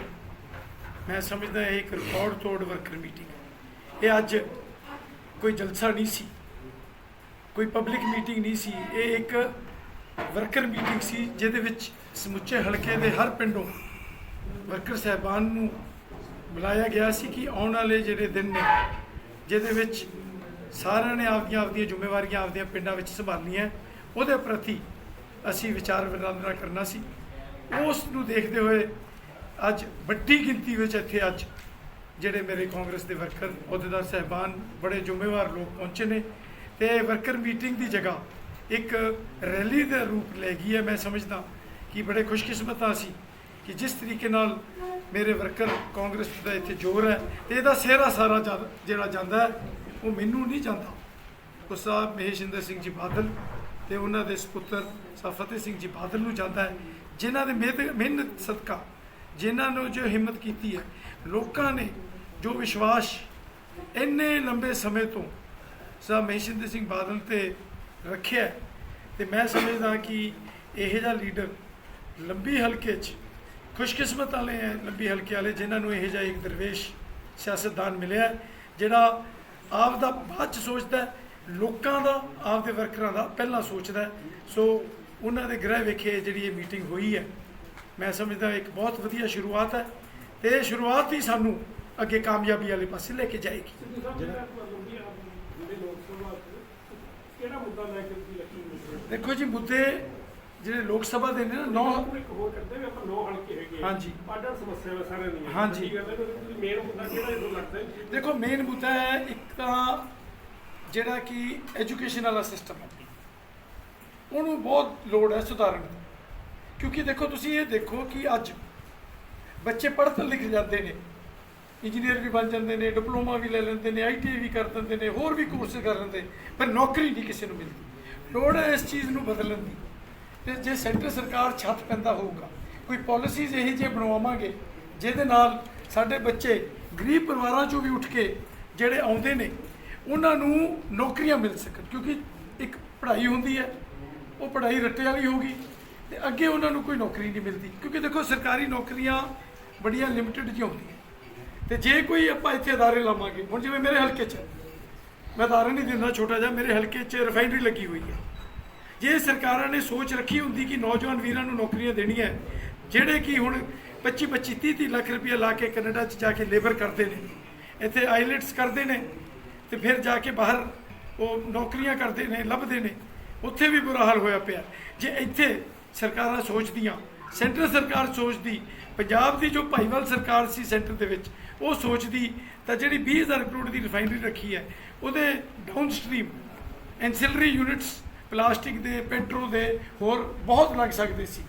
ਮੈਂ ਸਮਝਦਾ ਇਹ ਇੱਕ ਰਿਕਾਰਡ ਤੋੜ ਵਰਕਰ ਮੀਟਿੰਗ ਇਹ ਅੱਜ ਕੋਈ ਜਲਸਾ ਨਹੀਂ ਸੀ। ਕੋਈ ਪਬਲਿਕ ਮੀਟਿੰਗ ਨਹੀਂ ਸੀ। ਇਹ ਇੱਕ ਵਰਕਰ ਮੀਟਿੰਗ ਸੀ, ਜਿਹਦੇ ਵਿੱਚ ਸਮੁੱਚੇ ਹਲਕੇ ਦੇ ਹਰ ਪਿੰਡੋਂ ਵਰਕਰ ਸਹਿਬਾਨ ਨੂੰ ਬੁਲਾਇਆ ਗਿਆ ਸੀ ਕਿ ਆਉਣ ਵਾਲੇ ਜਿਹੜੇ ਦਿਨ ਨੇ, ਜਿਹਦੇ ਵਿੱਚ ਸਾਰਿਆਂ ਨੇ ਆਪਦੀਆਂ ਆਪਦੀਆਂ ਜ਼ਿੰਮੇਵਾਰੀਆਂ ਆਪਦੀਆਂ ਪਿੰਡਾਂ ਵਿੱਚ ਸੰਭਾਲਣੀਆਂ ਉਹਦੇ ਪ੍ਰਤੀ ਅਸੀਂ ਵਿਚਾਰ ਵਟਾਂਦਰਾ ਕਰਨਾ ਸੀ। ਉਸ ਨੂੰ ਦੇਖਦੇ ਹੋਏ ਅੱਜ ਵੱਡੀ ਗਿਣਤੀ ਵਿੱਚ ਇੱਥੇ ਅੱਜ ਜਿਹੜੇ ਮੇਰੇ ਕਾਂਗਰਸ ਦੇ ਵਰਕਰ ਅਹੁਦੇਦਾਰ ਸਹਿਬਾਨ, ਬੜੇ ਜ਼ਿੰਮੇਵਾਰ ਲੋਕ ਪਹੁੰਚੇ ਨੇ। ਤੇ ਵਰਕਰ ਮੀਟਿੰਗ ਦੀ ਜਗ੍ਹਾ ਇੱਕ ਰੈਲੀ ਦਾ ਰੂਪ ਲੈ ਗਈ ਹੈ, ਮੈਂ ਸਮਝਦਾ ਕਿ ਬੜੇ ਖੁਸ਼ਕਿਸਮਤ ਹਾਂ ਅਸੀਂ ਕਿ ਜਿਸ ਤਰੀਕੇ ਨਾਲ ਮੇਰੇ ਵਰਕਰ ਕਾਂਗਰਸ ਦਾ ਇੱਥੇ ਜ਼ੋਰ ਹੈ ਤੇ ਇਹਦਾ ਸਿਹਰਾ ਸਾਰਾ ਜਿਹੜਾ ਜਾਂਦਾ ਹੈ, ਉਹ ਮੈਨੂੰ ਨਹੀਂ ਜਾਂਦਾ। ਉਹ ਸਾਹਿਬ ਮਹੇਸ਼ਿੰਦਰ ਸਿੰਘ ਜੀ ਬਾਦਲ ਤੇ ਉਹਨਾਂ ਦੇ ਸੁਪੁੱਤਰ ਸਾਹਿਬ ਫਤਿਹ ਸਿੰਘ ਜੀ ਬਾਦਲ ਨੂੰ ਜਾਂਦਾ ਹੈ, ਜਿਨ੍ਹਾਂ ਦੇ ਮਿਹਨਤ ਮਿਹਨਤ ਸਦਕਾ, ਜਿਨ੍ਹਾਂ ਨੂੰ ਜੋ ਹਿੰਮਤ ਕੀਤੀ ਹੈ, ਲੋਕਾਂ ਨੇ ਜੋ ਵਿਸ਼ਵਾਸ ਇੰਨੇ ਲੰਬੇ ਸਮੇਂ ਤੋਂ ਸਾਹਿਬ ਮਹੇਸ਼ਿੰਦਰ ਸਿੰਘ ਬਾਦਲ ਤੇ ਰੱਖਿਆ ਹੈ, ਤੇ ਮੈਂ ਸਮਝਦਾ ਕਿ ਇਹ ਜਿਹਾ ਲੀਡਰ ਲੰਬੀ ਹਲਕੇ 'ਚ ਖੁਸ਼ਕਿਸਮਤ ਵਾਲੇ ਹੈ ਲੰਬੀ ਹਲਕੇ ਵਾਲੇ ਜਿਨ੍ਹਾਂ ਨੂੰ ਇਹ ਜਿਹਾ ਇੱਕ ਦਰਵੇਸ਼ ਸਿਆਸਤਦਾਨ ਮਿਲਿਆ ਜਿਹੜਾ ਆਪ ਦਾ ਬਾਅਦ 'ਚ ਸੋਚਦਾ ਲੋਕਾਂ ਦਾ ਆਪ ਦੇ ਵਰਕਰਾਂ ਦਾ ਪਹਿਲਾਂ ਸੋਚਦਾ ਸੋ ਉਹਨਾਂ ਦੇ ਗ੍ਰਹਿ ਵਿਖੇ ਜਿਹੜੀ ਇਹ ਮੀਟਿੰਗ ਹੋਈ ਹੈ ਮੈਂ ਸਮਝਦਾ ਇੱਕ ਬਹੁਤ ਵਧੀਆ ਸ਼ੁਰੂਆਤ ਹੈ ਤੇ ਇਹ ਸ਼ੁਰੂਆਤ ਹੀ ਸਾਨੂੰ ਅੱਗੇ ਕਾਮਯਾਬੀ ਵਾਲੇ ਪਾਸੇ ਲੈ ਕੇ ਜਾਏਗੀ। ਦੇਖੋ ਜੀ ਮੁੱਦੇ ਜਿਹੜੇ ਲੋਕ ਸਭਾ ਦੇ ਨੇ ਨਾ ਨੌ
ਇੱਕ ਹੋਰ ਕਰਦੇ ਵੀ ਆਪਾਂ ਨੌ ਹਲਕੇ ਹੈਗੇ
ਹਾਂਜੀ।
ਆਡਰ ਸਮੱਸਿਆਵਾਂ ਸਾਰਿਆਂ ਦੀਆਂ
ਹਾਂਜੀ।
ਮੇਨ ਮੁੱਦਾ ਕਿਹੜਾ ਇਹ ਲੱਗਦਾ ਹੈ
ਦੇਖੋ ਮੇਨ ਮੁੱਦਾ ਹੈ ਇੱਕ ਤਾਂ ਜਿਹੜਾ ਕਿ ਐਜੂਕੇਸ਼ਨ ਵਾਲਾ ਸਿਸਟਮ ਹੈ। ਉਹਨੂੰ ਬਹੁਤ ਲੋੜ ਹੈ ਸੁਧਾਰਨ ਦੀ। ਕਿਉਂਕਿ ਦੇਖੋ ਤੁਸੀਂ ਇਹ ਦੇਖੋ ਕਿ ਅੱਜ ਬੱਚੇ ਪੜ੍ਹ ਲਿਖ ਜਾਂਦੇ ਨੇ। ਇੰਜੀਨੀਅਰ ਵੀ ਬਣ ਜਾਂਦੇ ਨੇ, ਡਿਪਲੋਮਾ ਵੀ ਲੈ ਲੈਂਦੇ ਨੇ ਆਈਟੀ ਵੀ ਕਰ ਦਿੰਦੇ ਨੇ, ਹੋਰ ਵੀ ਕੋਰਸ ਕਰ ਲੈਂਦੇ ਪਰ ਨੌਕਰੀ ਨਹੀਂ ਕਿਸੇ ਨੂੰ ਮਿਲਦੀ। ਲੋੜ ਹੈ ਇਸ ਚੀਜ਼ ਨੂੰ ਬਦਲਣ ਦੀ। ਤੇ ਜੇ ਸੈਂਟਰ ਸਰਕਾਰ ਛੱਤ ਪੈਂਦਾ ਹੋਊਗਾ, ਕੋਈ ਪਾਲਿਸੀਜ਼ ਇਹੀ ਜਿਹੇ ਬਣਵਾਵਾਂਗੇ, ਜਿਹਦੇ ਨਾਲ ਸਾਡੇ ਬੱਚੇ ਗਰੀਬ ਪਰਿਵਾਰਾਂ ਚੋਂ ਵੀ ਉੱਠ ਕੇ ਜਿਹੜੇ ਆਉਂਦੇ ਨੇ, ਉਹਨਾਂ ਨੂੰ ਨੌਕਰੀਆਂ ਮਿਲ ਸਕਣ, ਕਿਉਂਕਿ ਇੱਕ ਪੜ੍ਹਾਈ ਹੁੰਦੀ ਹੈ, ਉਹ ਪੜ੍ਹਾਈ ਰੱਟੇ ਵਾਲੀ ਹੋਊਗੀ, ਤੇ ਅੱਗੇ ਉਹਨਾਂ ਨੂੰ ਕੋਈ ਨੌਕਰੀ ਨਹੀਂ ਮਿਲਦੀ। ਕਿਉਂਕਿ ਦੇਖੋ, ਸਰਕਾਰੀ ਨੌਕਰੀਆਂ ਬੜੀਆਂ ਲਿਮਟਿਡ ਜਿਹੀਆਂ ਹੁੰਦੀਆਂ। ਤੇ ਜੇ ਕੋਈ ਆਪਾਂ ਇੱਥੇ ਅਦਾਰੇ ਲਾਵਾਂਗੇ, ਹੁਣ ਜਿਵੇਂ ਮੇਰੇ ਹਲਕੇ 'ਚ ਮੈਂ ਅਦਾਰਾ ਨਹੀਂ ਦਿੰਦਾ, ਛੋਟਾ ਜਿਹਾ ਮੇਰੇ ਹਲਕੇ 'ਚ ਰਿਫਾਈਨਰੀ ਲੱਗੀ ਹੋਈ ਹੈ। ਜੇ ਸਰਕਾਰਾਂ ਨੇ ਸੋਚ ਰੱਖੀ ਹੁੰਦੀ ਕਿ ਨੌਜਵਾਨ ਵੀਰਾਂ ਨੂੰ ਨੌਕਰੀਆਂ ਦੇਣੀਆਂ ਜਿਹੜੇ ਕਿ ਹੁਣ 25 25 30 30 ਲੱਖ ਰੁਪਏ ਲਾ ਕੇ ਕੈਨੇਡਾ 'ਚ ਜਾ ਕੇ ਲੇਬਰ ਕਰਦੇ ਨੇ, ਇੱਥੇ ਆਈਲੈਟਸ ਕਰਦੇ ਨੇ, ਤੇ ਫਿਰ ਜਾ ਕੇ ਬਾਹਰ ਉਹ ਨੌਕਰੀਆਂ ਕਰਦੇ ਨੇ, ਲੱਭਦੇ ਨੇ, ਉੱਥੇ ਵੀ ਬੁਰਾ ਹਾਲ ਹੋਇਆ ਪਿਆ। ਜੇ ਇੱਥੇ ਸਰਕਾਰਾਂ ਸੋਚਦੀਆਂ, ਸੈਂਟਰ ਸਰਕਾਰ ਸੋਚਦੀ, ਪੰਜਾਬ ਦੀ ਜੋ ਭਾਈਵਾਲ ਸਰਕਾਰ ਸੀ ਸੈਂਟਰ ਦੇ ਵਿੱਚ ਉਹ ਸੋਚਦੀ, ਤਾਂ ਜਿਹੜੀ 20000 ਕਰੋੜ ਦੀ ਰਿਫਾਈਨਰੀ ਰੱਖੀ ਹੈ, ਉਹਦੇ downstream ancillary units plastic ਦੇ ਪੈਟਰੋ ਦੇ, ਹੋਰ ਬਹੁਤ ਲੱਗ ਸਕਦੇ ਸੀ।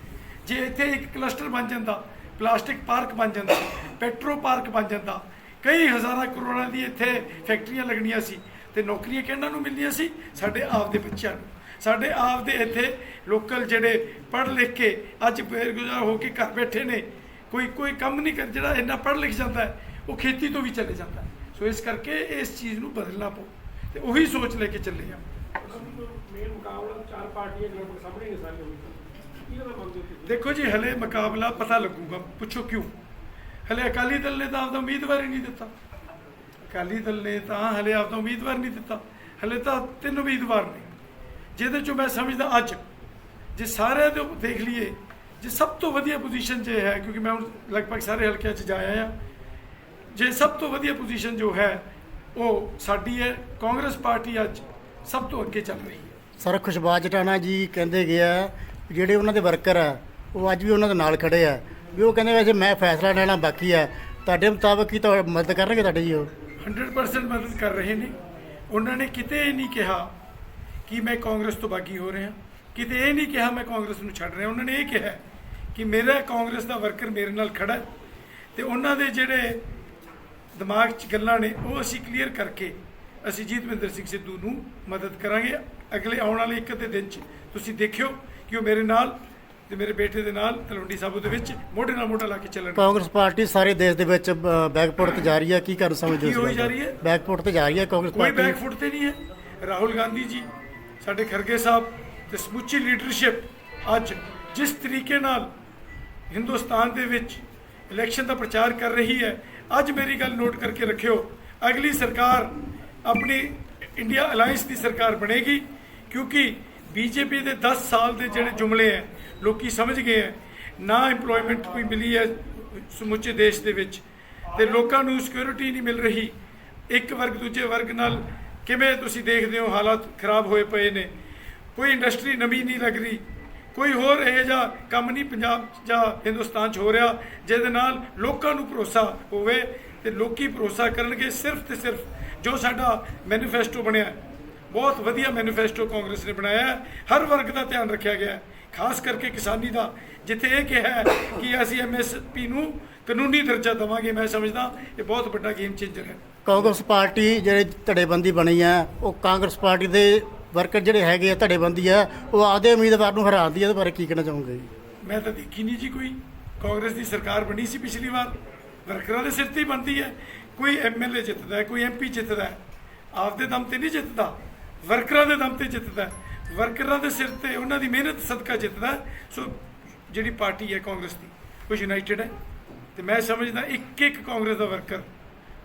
ਜੇ ਇੱਥੇ ਇੱਕ ਕਲਸਟਰ ਬਣ ਜਾਂਦਾ ਪਲਾਸਟਿਕ ਪਾਰਕ ਬਣ ਜਾਂਦਾ ਪੈਟਰੋ ਪਾਰਕ ਬਣ ਜਾਂਦਾ, ਕਈ ਹਜ਼ਾਰਾਂ ਕਰੋੜਾਂ ਦੀ ਇੱਥੇ ਫੈਕਟਰੀਆਂ ਲੱਗਣੀਆਂ ਸੀ ਤੇ ਨੌਕਰੀਆਂ ਕਿਹਨਾਂ ਨੂੰ ਮਿਲਦੀਆਂ ਸੀ? ਸਾਡੇ ਆਪ ਦੇ ਬੱਚਿਆਂ ਨੂੰ। ਸਾਡੇ ਆਪ ਦੇ ਇੱਥੇ ਲੋਕਲ ਜਿਹੜੇ ਪੜ੍ਹ ਲਿਖ ਕੇ ਅੱਜ ਬੇਰਗੁਜ਼ਾਰ ਹੋ ਕੇ ਘਰ ਬੈਠੇ ਨੇ, ਕੋਈ ਕੋਈ ਕੰਮ ਨਹੀਂ ਕਰ, ਜਿਹੜਾ ਇੰਨਾ ਪੜ੍ਹ ਲਿਖ ਜਾਂਦਾ ਹੈ ਉਹ ਖੇਤੀ ਤੋਂ ਵੀ ਚਲੇ ਜਾਂਦਾ। ਸੋ ਇਸ ਕਰਕੇ ਇਸ ਚੀਜ਼ ਨੂੰ ਬਦਲਣਾ ਪਊ। ਤੇ ਉਹੀ ਸੋਚ ਲੈ ਕੇ ਚੱਲੇ ਆ।
ਮੇਨ ਮੁਕਾਬਲਾ ਚਾਰ ਪਾਰਟੀਆਂ ਜਿਹੜੇ ਸਾਹਮਣੇ ਨੇ ਸਾਰੀਆਂ
ਦੇਖੋ ਜੀ, ਹਲੇ ਮੁਕਾਬਲਾ ਪਤਾ ਲੱਗੂਗਾ। ਪੁੱਛੋ ਕਿਉਂ? ਹਲੇ ਅਕਾਲੀ ਦਲ ਨੇ ਤਾਂ ਆਪਦਾ ਉਮੀਦਵਾਰ ਹੀ ਨਹੀਂ ਦਿੱਤਾ। ਅਕਾਲੀ ਦਲ ਨੇ ਤਾਂ ਹਲੇ ਆਪਦਾ ਉਮੀਦਵਾਰ ਨਹੀਂ ਦਿੱਤਾ। ਹਲੇ ਤਾਂ ਤਿੰਨ ਉਮੀਦਵਾਰ ਨੇ। ਜਿਹਦੇ ਚੋਂ ਮੈਂ ਸਮਝਦਾ ਅੱਜ, ਜੇ ਸਾਰਿਆਂ ਦੇ ਦੇਖ ਲਈਏ, ਜੇ ਸਭ ਤੋਂ ਵਧੀਆ ਪੋਜੀਸ਼ਨ ਜੇ ਹੈ, ਕਿਉਂਕਿ ਮੈਂ ਹੁਣ ਲਗਭਗ ਸਾਰੇ ਹਲਕਿਆਂ 'ਚ ਜਾਇਆ ਆ ਜੇ ਸਭ ਤੋਂ ਵਧੀਆ ਪੋਜੀਸ਼ਨ ਜੋ ਹੈ ਉਹ ਸਾਡੀ ਹੈ ਕਾਂਗਰਸ ਪਾਰਟੀ ਅੱਜ ਸਭ ਤੋਂ ਅੱਗੇ ਚੱਲ ਰਹੀ ਹੈ।
ਸਰ ਖੁਸ਼ਬਾਜ ਜਟਾਣਾ ਜੀ ਕਹਿੰਦੇ ਗਿਆ ਜਿਹੜੇ ਉਹਨਾਂ ਦੇ ਵਰਕਰ ਆ ਉਹ ਅੱਜ ਵੀ ਉਹਨਾਂ ਦੇ ਨਾਲ ਖੜੇ ਆ। ਵੀ ਉਹ ਕਹਿੰਦੇ ਵੈਸੇ ਮੈਂ ਫੈਸਲਾ ਲੈਣਾ ਬਾਕੀ ਆ। ਤੁਹਾਡੇ ਮੁਤਾਬਕ ਕੀ ਤੁਹਾਡੀ ਮਦਦ ਕਰਨਗੇ ਤੁਹਾਡੇ ਜੀ ਉਹ?
100% ਮਦਦ ਕਰ ਰਹੇ ਨੇ। ਉਹਨਾਂ ਨੇ ਕਿਤੇ ਇਹ ਨਹੀਂ ਕਿਹਾ ਕਿ ਮੈਂ ਕਾਂਗਰਸ ਤੋਂ ਬਾਗੀ ਹੋ ਰਿਹਾ। ਕਿਤੇ ਇਹ ਨਹੀਂ ਕਿਹਾ ਮੈਂ ਕਾਂਗਰਸ ਨੂੰ ਛੱਡ ਰਿਹਾ। ਉਹਨਾਂ ਨੇ ਇਹ ਕਿਹਾ ਕਿ ਮੇਰਾ ਕਾਂਗਰਸ ਦਾ ਵਰਕਰ ਮੇਰੇ ਨਾਲ ਖੜਾ ਤੇ ਉਹਨਾਂ ਦੇ ਜਿਹੜੇ ਦਿਮਾਗ 'ਚ ਗੱਲਾਂ ਨੇ ਉਹ ਅਸੀਂ ਕਲੀਅਰ ਕਰਕੇ ਅਸੀਂ ਜੀਤਵਿੰਦਰ ਸਿੰਘ ਸਿੱਧੂ ਨੂੰ ਮਦਦ ਕਰਾਂਗੇ। ਅਗਲੇ ਆਉਣ ਵਾਲੇ ਇੱਕ ਅੱਧੇ ਦਿਨ 'ਚ ਤੁਸੀਂ ਦੇਖਿਓ ਕਿ ਉਹ ਮੇਰੇ ਨਾਲ ਤੇ ਮੇਰੇ ਬੇਟੇ ਦੇ ਨਾਲ ਤਲਵੰਡੀ ਸਾਬੋ ਦੇ ਵਿੱਚ ਮੋਢੇ ਨਾਲ ਮੋਢਾ ਲਾ ਕੇ ਚੱਲਣ
ਕਾਂਗਰਸ ਪਾਰਟੀ ਸਾਰੇ ਦੇਸ਼ ਦੇ ਵਿੱਚ ਬੈਕਫੁੱਟ ਤੇ ਜਾ ਰਹੀ ਹੈ। ਕੀ ਕਰਨ ਸਮਝਦੇ
ਕੀ ਹੋਈ ਜਾ ਰਹੀ ਹੈ?
ਬੈਕਫੁੱਟ ਤੇ ਜਾ ਰਹੀ ਹੈ ਕਾਂਗਰਸ
ਕੋਈ
ਪਾਰਟੀ।
ਬੈਕਫੁੱਟ ਤੇ ਨਹੀਂ ਹੈ। ਰਾਹੁਲ ਗਾਂਧੀ ਜੀ ਸਾਡੇ ਖਰਗੇ ਸਾਹਿਬ ਤੇ ਸਮੁੱਚੀ ਲੀਡਰਸ਼ਿਪ ਅੱਜ ਜਿਸ ਤਰੀਕੇ ਨਾਲ ਹਿੰਦੁਸਤਾਨ ਦੇ ਵਿੱਚ ਇਲੈਕਸ਼ਨ ਦਾ ਪ੍ਰਚਾਰ ਕਰ ਰਹੀ ਹੈ ਅੱਜ ਮੇਰੀ ਗੱਲ ਨੋਟ ਕਰਕੇ ਰੱਖਿਓ। ਅਗਲੀ ਸਰਕਾਰ ਆਪਣੀ ਇੰਡੀਆ ਅਲਾਈਅੰਸ ਦੀ ਸਰਕਾਰ ਬਣੇਗੀ ਕਿਉਂਕਿ ਬੀਜੇਪੀ ਦੇ 10 ਸਾਲ ਦੇ ਜਿਹੜੇ ਜੁਮਲੇ ਹੈ, ਲੋਕੀ ਸਮਝ ਗਏ ਹੈ, ਨਾ EMPLOYMENT ਕੋਈ ਮਿਲੀ ਹੈ ਸਮੁੱਚੇ ਦੇਸ਼ ਦੇ ਵਿੱਚ ਤੇ ਲੋਕਾਂ ਨੂੰ ਸਿਕਿਉਰਿਟੀ ਨਹੀਂ ਮਿਲ ਰਹੀ। ਇੱਕ ਵਰਗ ਦੂਜੇ ਵਰਗ ਨਾਲ ਕਿਵੇਂ ਤੁਸੀਂ ਦੇਖਦੇ ਹੋ ਹਾਲਾਤ ਖਰਾਬ ਹੋਏ ਪਏ ਨੇ? ਕੋਈ ਇੰਡਸਟਰੀ ਨਵੀਂ ਨਹੀਂ ਲੱਗ ਰਹੀ। ਕੋਈ ਹੋਰ ਇਹੋ ਜਿਹਾ ਕੰਮ ਨਹੀਂ ਪੰਜਾਬ ਜਾਂ ਹਿੰਦੁਸਤਾਨ 'ਚ ਹੋ ਰਿਹਾ, ਜਿਹਦੇ ਨਾਲ ਲੋਕਾਂ ਨੂੰ ਭਰੋਸਾ ਹੋਵੇ ਤੇ ਲੋਕੀ ਭਰੋਸਾ ਕਰਨਗੇ ਸਿਰਫ ਤੇ ਸਿਰਫ ਜੋ ਸਾਡਾ ਮੈਨੀਫੈਸਟੋ ਬਣਿਆ ਬਹੁਤ ਵਧੀਆ ਮੈਨੀਫੈਸਟੋ ਕਾਂਗਰਸ ਨੇ ਬਣਾਇਆ ਹਰ ਵਰਗ ਦਾ ਧਿਆਨ ਰੱਖਿਆ ਗਿਆ ਖਾਸ ਕਰਕੇ ਕਿਸਾਨੀ ਦਾ, ਜਿੱਥੇ ਇਹ ਕਿਹਾ ਕਿ ਅਸੀਂ ਐਮਐਸਪੀ ਨੂੰ ਕਾਨੂੰਨੀ ਦਰਜਾ ਦੇਵਾਂਗੇ, ਮੈਂ ਸਮਝਦਾ ਇਹ ਬਹੁਤ ਵੱਡਾ ਗੇਮ ਚੇਂਜਰ ਹੈ।
ਕਾਂਗਰਸ ਪਾਰਟੀ ਜਿਹੜੇ ਧੜੇਬੰਦੀ ਬਣੀ ਹੈ, ਉਹ ਕਾਂਗਰਸ ਪਾਰਟੀ ਦੇ ਵਰਕਰ ਜਿਹੜੇ ਹੈਗੇ ਆ ਧੜੇਬੰਦੀ ਆ, ਉਹ ਆਪਦੇ ਉਮੀਦਵਾਰ ਨੂੰ ਹਰਾਉਂਦੀ ਆ ਇਹਦੇ ਬਾਰੇ ਕੀ ਕਹਿਣਾ ਚਾਹੋਗੇ? ਜੀ
ਮੈਂ ਤਾਂ ਦੇਖੀ ਨਹੀਂ ਜੀ ਕੋਈ। ਕਾਂਗਰਸ ਦੀ ਸਰਕਾਰ ਬਣੀ ਸੀ ਪਿਛਲੀ ਵਾਰ। ਵਰਕਰਾਂ ਦੇ ਸਿਰ ਤੇ ਹੀ ਬਣਦੀ ਹੈ। ਕੋਈ ਐਮਐਲਏ ਜਿੱਤਦਾ ਹੈ, ਕੋਈ ਐਮਪੀ ਜਿੱਤਦਾ ਆਪਦੇ ਦਮ ਤੇ ਨਹੀਂ ਜਿੱਤਦਾ। ਵਰਕਰਾਂ ਦੇ ਦਮ ਤੇ ਜਿੱਤਦਾ ਵਰਕਰਾਂ ਦੇ ਸਿਰ ਤੇ ਉਹਨਾਂ ਦੀ ਮਿਹਨਤ ਸਦਕਾ ਜਿੱਤਦਾ ਸੋ ਜਿਹੜੀ ਪਾਰਟੀ ਹੈ ਕਾਂਗਰਸ ਦੀ, ਉਹ ਯੂਨਾਈਟਿਡ ਹੈ। ਤੇ ਮੈਂ ਸਮਝਦਾ ਇੱਕ ਇੱਕ ਕਾਂਗਰਸ ਦਾ ਵਰਕਰ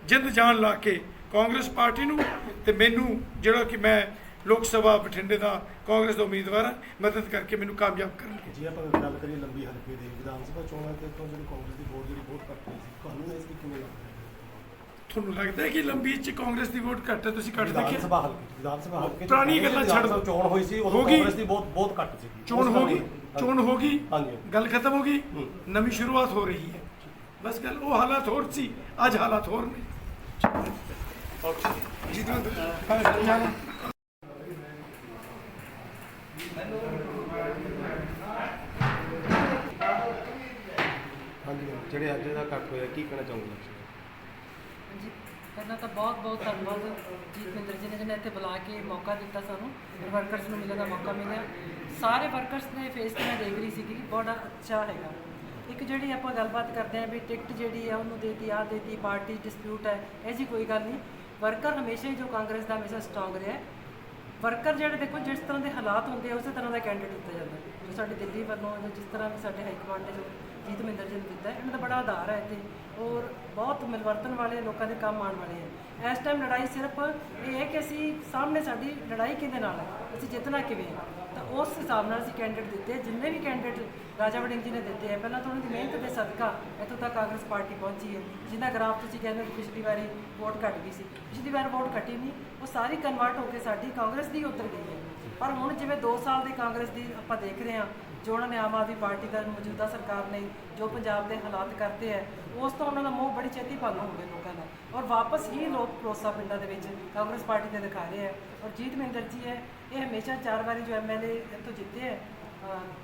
ਜਿੰਦ ਜਾਨ ਲਾ ਕੇ ਕਾਂਗਰਸ ਪਾਰਟੀ ਨੂੰ ਤੇ ਮੈਨੂੰ ਜਿਹੜਾ ਕਿ ਮੈਂ ਲੋਕ ਸਭਾ ਬਠਿੰਡੇ ਦਾ ਕਾਂਗਰਸ ਦਾ ਉਮੀਦਵਾਰ ਮਦਦ ਕਰਕੇ ਮੈਨੂੰ ਕਾਮਯਾਬ ਕਰਨਗੇ।
ਜੇ ਆਪਾਂ ਗੱਲ ਕਰੀਏ ਲੰਬੀ ਹਲਕੇ ਦੀ ਵਿਧਾਨ ਸਭਾ ਚੋਣਾਂ ਤੇ ਤੋਂ ਜਿਹੜੀ ਕਾਂਗਰਸ ਦੀ ਵੋਟ ਜਿਹੜੀ ਬਹੁਤ ਘੱਟ ਸੀ ਤੁਹਾਨੂੰ ਇਸ ਦੀ ਕਿਵੇਂ ਲੱਗਦਾ?
ਤੁਹਾਨੂੰ ਲੱਗਦਾ ਹੈ ਕਿ ਲੰਬੀ ਚ ਕਾਂਗਰਸ ਦੀ ਵੋਟ ਘੱਟ ਹੈ ਤੁਸੀਂ ਘੱਟ
ਵਿਧਾਨ
ਦੇਖਿਆ?
ਸਭਾ ਹਲਕੇ ਵਿਧਾਨ ਸਭਾ ਹਲਕੇ
ਪੁਰਾਣੀ ਗੱਲਾਂ ਛੱਡ
ਵਿਧਾਨ ਸਭਾ ਚੋਣ ਹੋਈ ਸੀ ਉਦੋਂ। ਕਾਂਗਰਸ ਦੀ ਬਹੁਤ ਬਹੁਤ ਘੱਟ ਸੀ।
ਚੋਣ ਹੋ ਗਈ? ਚੋਣ ਹੋ ਗਈ?
ਹਾਂਜੀ।
ਗੱਲ ਖਤਮ ਹੋ ਗਈ। ਨਵੀਂ ਸ਼ੁਰੂਆਤ ਹੋ ਰਹੀ ਹੈ। ਬਸ ਗੱਲ ਉਹ ਹਾਲਾਤ ਹੋਰ ਸੀ ਅੱਜ ਹਾਲਾਤ ਹੋਰ ਨੇ।
ਹਾਂਜੀ ਜਿਹੜੇ ਅੱਜ ਦਾ ਘੱਟ ਹੋਇਆ, ਕੀ ਕਹਿਣਾ ਚਾਹੋਗੇ
ਜੀ ਪਹਿਲਾਂ ਤਾਂ ਬਹੁਤ ਬਹੁਤ ਧੰਨਵਾਦ ਜੀਤਮਿੰਦਰ ਜੀ ਨੇ ਜਿਹਨੇ ਇੱਥੇ ਬੁਲਾ ਕੇ ਮੌਕਾ ਦਿੱਤਾ ਸਾਨੂੰ ਵਰਕਰਸ ਨੂੰ ਮਿਲਣ ਦਾ ਮੌਕਾ ਮਿਲਿਆ। ਸਾਰੇ ਵਰਕਰਸ ਨੇ ਫੇਸ ਤੇ ਮੈਂ ਦੇਖ ਰਹੀ ਸੀਗੀ, ਬੜਾ ਅੱਛਾ ਹੈਗਾ। ਇੱਕ ਜਿਹੜੀ ਆਪਾਂ ਗੱਲਬਾਤ ਕਰਦੇ ਹਾਂ ਵੀ ਟਿਕਟ ਜਿਹੜੀ ਆ, ਉਹਨੂੰ ਦੇਤੀ ਆ ਦੇਤੀ ਪਾਰਟੀ ਡਿਸਪਿਊਟ ਹੈ, ਇਹ ਜੀ ਕੋਈ ਗੱਲ ਨਹੀਂ। ਵਰਕਰ ਹਮੇਸ਼ਾ ਹੀ ਜੋ ਕਾਂਗਰਸ ਦਾ ਹਮੇਸ਼ਾ ਸਟਰੋਂਗ ਰਿਹਾ ਹੈ। ਵਰਕਰ ਜਿਹੜੇ ਦੇਖੋ, ਜਿਸ ਤਰ੍ਹਾਂ ਦੇ ਹਾਲਾਤ ਹੁੰਦੇ ਆ, ਉਸੇ ਤਰ੍ਹਾਂ ਦਾ ਕੈਂਡੀਡੇਟ ਦਿੱਤਾ ਜਾਂਦਾ। ਜੋ ਸਾਡੇ ਦਿੱਲੀ ਵੱਲੋਂ ਜਾਂ ਜਿਸ ਤਰ੍ਹਾਂ ਵੀ ਸਾਡੇ ਹਾਈ ਕਮਾਂਡ ਨੇ ਜੋ ਜੀਤ ਮਹਿੰਦਰ ਜੀ ਨੂੰ ਦਿੱਤਾ, ਇਹਨਾਂ ਦਾ ਬੜਾ ਆਧਾਰ ਹੈ ਇੱਥੇ। ਔਰ ਬਹੁਤ ਮਿਲਵਰਤਨ ਵਾਲੇ ਲੋਕਾਂ ਦੇ ਕੰਮ ਆਉਣ ਵਾਲੇ ਹੈ ਇਸ ਟਾਈਮ ਲੜਾਈ ਸਿਰਫ ਇਹ ਹੈ ਕਿ ਅਸੀਂ ਸਾਹਮਣੇ ਸਾਡੀ ਲੜਾਈ ਕਿਹਦੇ ਨਾਲ ਹੈ? ਅਸੀਂ ਜਿੱਤਣਾ ਕਿਵੇਂ ਹੈ? ਉਸ ਹਿਸਾਬ ਨਾਲ ਅਸੀਂ ਕੈਂਡੀਡੇਟ ਦਿੱਤੇ ਜਿੰਨੇ ਵੀ ਕੈਂਡੀਡੇਟ ਰਾਜਾ ਵੜਿੰਗ ਜੀ ਨੇ ਦਿੱਤੇ ਹੈ ਪਹਿਲਾਂ ਤਾਂ ਉਹਨਾਂ ਦੀ ਮਿਹਨਤ ਦੇ ਸਦਕਾ ਇੱਥੋਂ ਤੱਕ ਕਾਂਗਰਸ ਪਾਰਟੀ ਪਹੁੰਚੀ ਹੈ। ਜਿਹਦਾ ਗ੍ਰਾਫ ਤੁਸੀਂ ਕਹਿੰਦੇ ਹੋ ਕਿ ਪਿਛਲੀ ਵਾਰੀ ਵੋਟ ਘਟ ਗਈ ਸੀ, ਪਿਛਲੀ ਵਾਰ ਵੋਟ ਘਟੀ ਨਹੀਂ, ਉਹ ਸਾਰੀ ਕਨਵਰਟ ਹੋ ਕੇ ਸਾਡੀ ਕਾਂਗਰਸ ਦੀ ਉੱਤਰ ਗਈ ਹੈ। ਪਰ ਹੁਣ ਜਿਵੇਂ 2 ਸਾਲ ਦੀ ਕਾਂਗਰਸ ਦੀ ਆਪਾਂ ਦੇਖ ਰਹੇ ਹਾਂ ਜੋ ਉਹਨਾਂ ਨੇ ਆਮ ਆਦਮੀ ਪਾਰਟੀ ਦਾ ਮੌਜੂਦਾ ਸਰਕਾਰ ਨੇ ਜੋ ਪੰਜਾਬ ਦੇ ਹਾਲਾਤ ਕਰਦੇ ਹੈ ਉਸ ਤੋਂ ਉਹਨਾਂ ਦਾ ਮੋਹ ਬੜੀ ਛੇਤੀ ਭੰਗ ਹੋ ਗਿਆ ਲੋਕਾਂ ਦਾ। ਔਰ ਵਾਪਸ ਹੀ ਲੋਕ ਭਰੋਸਾ ਪਿੰਡਾਂ ਦੇ ਵਿੱਚ ਕਾਂਗਰਸ ਪਾਰਟੀ ਦੇ ਦਿਖਾ ਰਹੇ ਹੈ ਔਰ ਜੀਤ ਮਹਿੰਦਰ ਜੀ ਹੈ, ਇਹ ਹਮੇਸ਼ਾ ਚਾਰ ਵਾਰੀ ਜੋ ਐਮਐਲਏ ਤੋਂ ਜਿੱਤੇ ਹੈ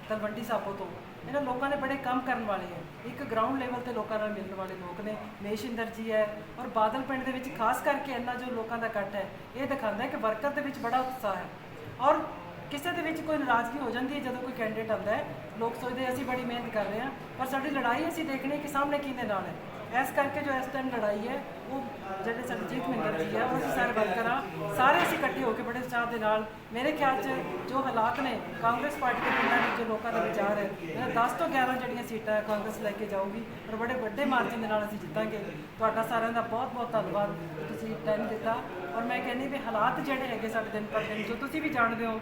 ਤਲਵੰਡੀ ਸਾਬੋ ਤੋਂ। ਇਹਨਾਂ ਲੋਕਾਂ ਨੇ ਬੜੇ ਕੰਮ ਕਰਨ ਵਾਲੇ ਹੈ ਇੱਕ ਗਰਾਊਂਡ ਲੈਵਲ ਤੇ ਲੋਕਾਂ ਨਾਲ ਮਿਲਣ ਵਾਲੇ ਲੋਕ ਨੇ। ਮੇਸ਼ਿੰਦਰ ਜੀ ਹੈ। ਔਰ ਬਾਦਲ ਪਿੰਡ ਦੇ ਵਿੱਚ ਖਾਸ ਕਰਕੇ ਇੰਨਾ ਜੋ ਲੋਕਾਂ ਦਾ ਇਕੱਠ ਹੈ, ਇਹ ਦਿਖਾਉਂਦਾ ਹੈ ਕਿ ਵਰਕਰ ਦੇ ਵਿੱਚ ਬੜਾ ਉਤਸ਼ਾਹ ਹੈ। ਔਰ ਕਿਸੇ ਦੇ ਵਿੱਚ ਕੋਈ ਨਾਰਾਜ਼ਗੀ ਹੋ ਜਾਂਦੀ ਹੈ ਜਦੋਂ ਕੋਈ ਕੈਂਡੀਡੇਟ ਆਉਂਦਾ ਹੈ, ਲੋਕ ਸੋਚਦੇ ਅਸੀਂ ਬੜੀ ਮਿਹਨਤ ਕਰ ਰਹੇ ਹਾਂ, ਪਰ ਸਾਡੀ ਲੜਾਈ ਅਸੀਂ ਦੇਖਣੀ ਕਿ ਸਾਹਮਣੇ ਕਿਹਦੇ ਨਾਲ ਹੈ। ਇਸ ਕਰਕੇ ਜੋ ਇਸ ਟਾਈਮ ਲੜਾਈ ਹੈ, ਉਹ ਜਿਹੜੇ ਸਾਡੇ ਜੀਤ ਮਹਿੰਦਰ ਜੀ ਆ, ਉਹ ਅਸੀਂ ਸਾਰੇ ਵਰਕਰ ਸਾਰੇ ਅਸੀਂ ਇਕੱਠੇ ਹੋ ਕੇ ਬੜੇ ਉਤਸ਼ਾਹ ਦੇ ਨਾਲ, ਮੇਰੇ ਖਿਆਲ 'ਚ ਜੋ ਹਾਲਾਤ ਨੇ, ਕਾਂਗਰਸ ਪਾਰਟੀ ਦੇ ਪਿੰਡਾਂ ਵਿੱਚ ਜੋ ਲੋਕਾਂ ਦਾ ਵਿਚਾਰ ਹੈ, ਇਹਨਾਂ 10 ਤੋਂ 11 ਜਿਹੜੀਆਂ ਸੀਟਾਂ ਕਾਂਗਰਸ ਲੈ ਕੇ ਜਾਊਗੀ, ਔਰ ਬੜੇ ਵੱਡੇ ਮਾਰਜਨ ਦੇ ਨਾਲ ਅਸੀਂ ਜਿੱਤਾਂਗੇ। ਤੁਹਾਡਾ ਸਾਰਿਆਂ ਦਾ ਬਹੁਤ ਬਹੁਤ ਧੰਨਵਾਦ ਤੁਸੀਂ ਟਾਈਮ ਦਿੱਤਾ। ਔਰ ਮੈਂ ਕਹਿੰਦੀ ਵੀ ਹਾਲਾਤ ਜਿਹੜੇ ਹੈਗੇ ਸਾਡੇ ਦਿਨ ਪਰ ਦਿਨ, ਜੋ ਤੁਸੀਂ ਵੀ ਜਾਣਦੇ ਹੋ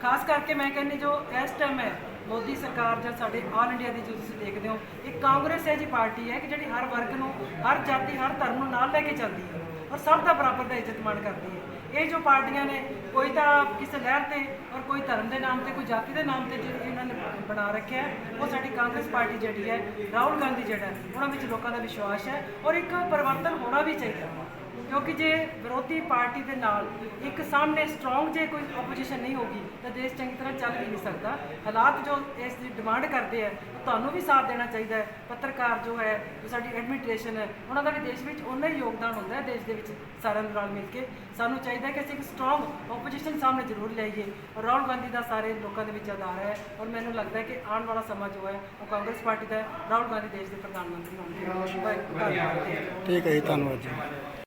ਖਾਸ ਕਰਕੇ ਮੈਂ ਕਹਿੰਦੀ ਜੋ ਇਸ ਟਾਈਮ ਹੈ, ਮੋਦੀ ਸਰਕਾਰ ਜਾਂ ਸਾਡੇ ਆਲ ਇੰਡੀਆ ਦੀ ਜੋ ਤੁਸੀਂ ਦੇਖਦੇ ਹੋ, ਇਹ ਕਾਂਗਰਸ ਹੈ ਜੀ ਪਾਰਟੀ ਹੈ ਕਿ ਜਿਹੜੀ ਹਰ ਵਰਗ ਨੂੰ, ਹਰ ਜਾਤੀ, ਹਰ ਧਰਮ ਨੂੰ ਨਾਲ ਲੈ ਕੇ ਚੱਲਦੀ ਹੈ ਔਰ ਸਭ ਦਾ ਬਰਾਬਰ ਦਾ ਇੱਜ਼ਤ ਮਾਣ ਕਰਦੀ ਹੈ। ਇਹ ਜੋ ਪਾਰਟੀਆਂ ਨੇ, ਕੋਈ ਤਾਂ ਕਿਸੇ ਲਹਿਰ ਤੇ ਔਰ ਕੋਈ ਧਰਮ ਦੇ ਨਾਮ ਤੇ, ਕੋਈ ਜਾਤੀ ਦੇ ਨਾਮ ਤੇ ਜਿਹੜੀ ਇਹਨਾਂ ਨੇ ਬਣਾ ਰੱਖਿਆ ਉਹ ਸਾਡੀ ਕਾਂਗਰਸ ਪਾਰਟੀ ਜਿਹੜੀ ਹੈ, ਰਾਹੁਲ ਗਾਂਧੀ ਜਿਹੜਾ ਉਹਨਾਂ ਵਿੱਚ ਲੋਕਾਂ ਦਾ ਵਿਸ਼ਵਾਸ ਹੈ ਔਰ ਇੱਕ ਪਰਿਵਰਤਨ ਹੋਣਾ ਵੀ ਚਾਹੀਦਾ ਹੈ। ਕਿਉਂਕਿ ਜੇ ਵਿਰੋਧੀ ਪਾਰਟੀ ਦੇ ਨਾਲ ਇੱਕ ਸਾਹਮਣੇ ਸਟਰੋਂਗ ਜੇ ਕੋਈ ਆਪੋਜੀਸ਼ਨ ਨਹੀਂ ਹੋਗੀ ਤਾਂ ਦੇਸ਼ ਚੰਗੀ ਤਰ੍ਹਾਂ ਚੱਲ ਵੀ ਨਹੀਂ ਸਕਦਾ। ਹਾਲਾਤ ਜੋ ਇਸ ਦੀ ਡਿਮਾਂਡ ਕਰਦੇ ਆ ਤੁਹਾਨੂੰ ਵੀ ਸਾਥ ਦੇਣਾ ਚਾਹੀਦਾ ਹੈ। ਪੱਤਰਕਾਰ ਜੋ ਹੈ ਜੋ ਸਾਡੀ ਐਡਮਿਨਿਸਟ੍ਰੇਸ਼ਨ ਹੈ ਉਹਨਾਂ ਦਾ ਵੀ ਦੇਸ਼ ਵਿੱਚ ਉਨਾ ਹੀ ਯੋਗਦਾਨ ਹੁੰਦਾ ਹੈ ਦੇਸ਼ ਦੇ ਵਿੱਚ ਸਾਰਿਆਂ ਦੇ ਨਾਲ ਮਿਲ ਕੇ। ਸਾਨੂੰ ਚਾਹੀਦਾ ਹੈ ਕਿ ਅਸੀਂ ਇੱਕ ਸਟਰੋਂਗ ਆਪੋਜੀਸ਼ਨ ਸਾਹਮਣੇ ਜ਼ਰੂਰ ਲਿਆਈਏ। ਔਰ ਰਾਹੁਲ ਗਾਂਧੀ ਦਾ ਸਾਰੇ ਲੋਕਾਂ ਦੇ ਵਿੱਚ ਆਧਾਰ ਹੈ। ਔਰ ਮੈਨੂੰ ਲੱਗਦਾ ਹੈ ਕਿ ਆਉਣ ਵਾਲਾ ਸਮਾਂ ਜੋ ਹੈ ਉਹ ਕਾਂਗਰਸ ਪਾਰਟੀ ਦਾ ਰਾਹੁਲ ਗਾਂਧੀ ਦੇਸ਼ ਦੇ ਪ੍ਰਧਾਨ ਮੰਤਰੀ ਹੋਣਗੇ। ਧੰਨਵਾਦ।
ਠੀਕ ਹੈ ਜੀ ਧੰਨਵਾਦ ਜੀ।